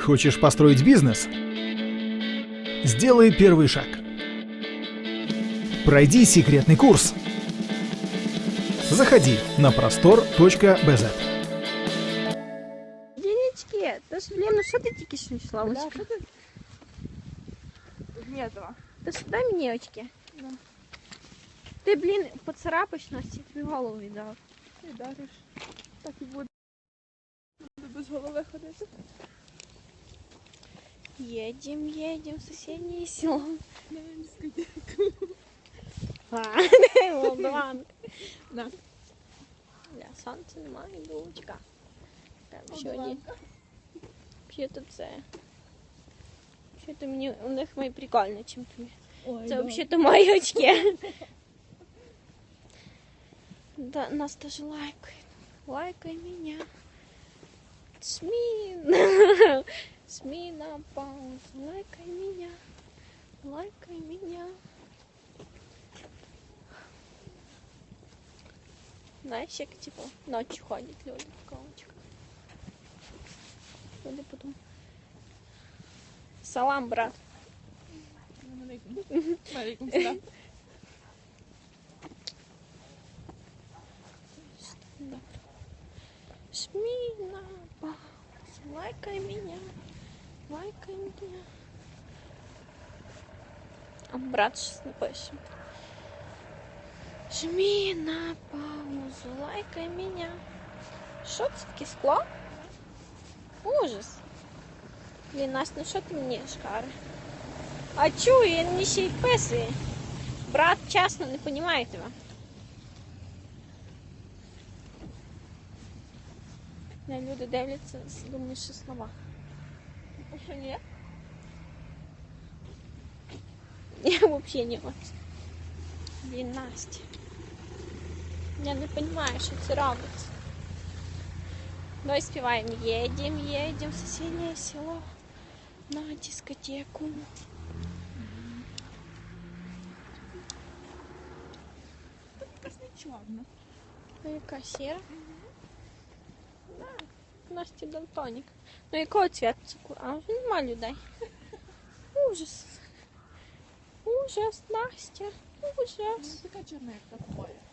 Хочешь построить бизнес? Сделай первый шаг. Пройди секретный курс. Заходи на простор.бз. Денечки, та ж, блін, ну що ти тільки що йшла? Да, Очка? что ты? Не этого. Та ж дай мені очки. Да. Ти, блін, поцарапаєш нас, я тобі голову віддав. Ти дариш. Так і буде. Буду без голови ходити. Едем, едем в соседнее село. На дискотеку. А, Молдаван. Да. Бля, сонця немає, дочка. Там ще одні п'єте це. Що то мені у них мої прикольно, чим тобі. Ой, Це да. взагалі мої очки. Да, нас теж лайкають. Лайкай меня. Смін. Сміна пауз. Лайкай меня. Лайкай меня. Знаєш, як типу ночі ходять люди в кавочках. Люди потім. Салам, брат. Алейкум. Алейкум салам. Да. Смина, пауз, лайкай меня, лайкай меня. А брат сейчас напишем. Жми на паузу, лайкай меня. Що це таке скло? Ужас. Блін, Настя, ну що ти мені шкари? А чую, він мені ще й писає. Брат, чесно, не розумію тебе. Не, люди дивляться, думають, що слова. А що ні? Я взагалі не от. Блін, Настя. Я не розумію, що це робиться. Давай співаємо. Едем, едем в соседнее село на дискотеку. Якась не чорна. Ну, яка сіра? Настя Далтонік. Ну якого цвіту А вже нема людей. Ужас. Ужас, Настя. Ужас. Не така чорна, як та твоя.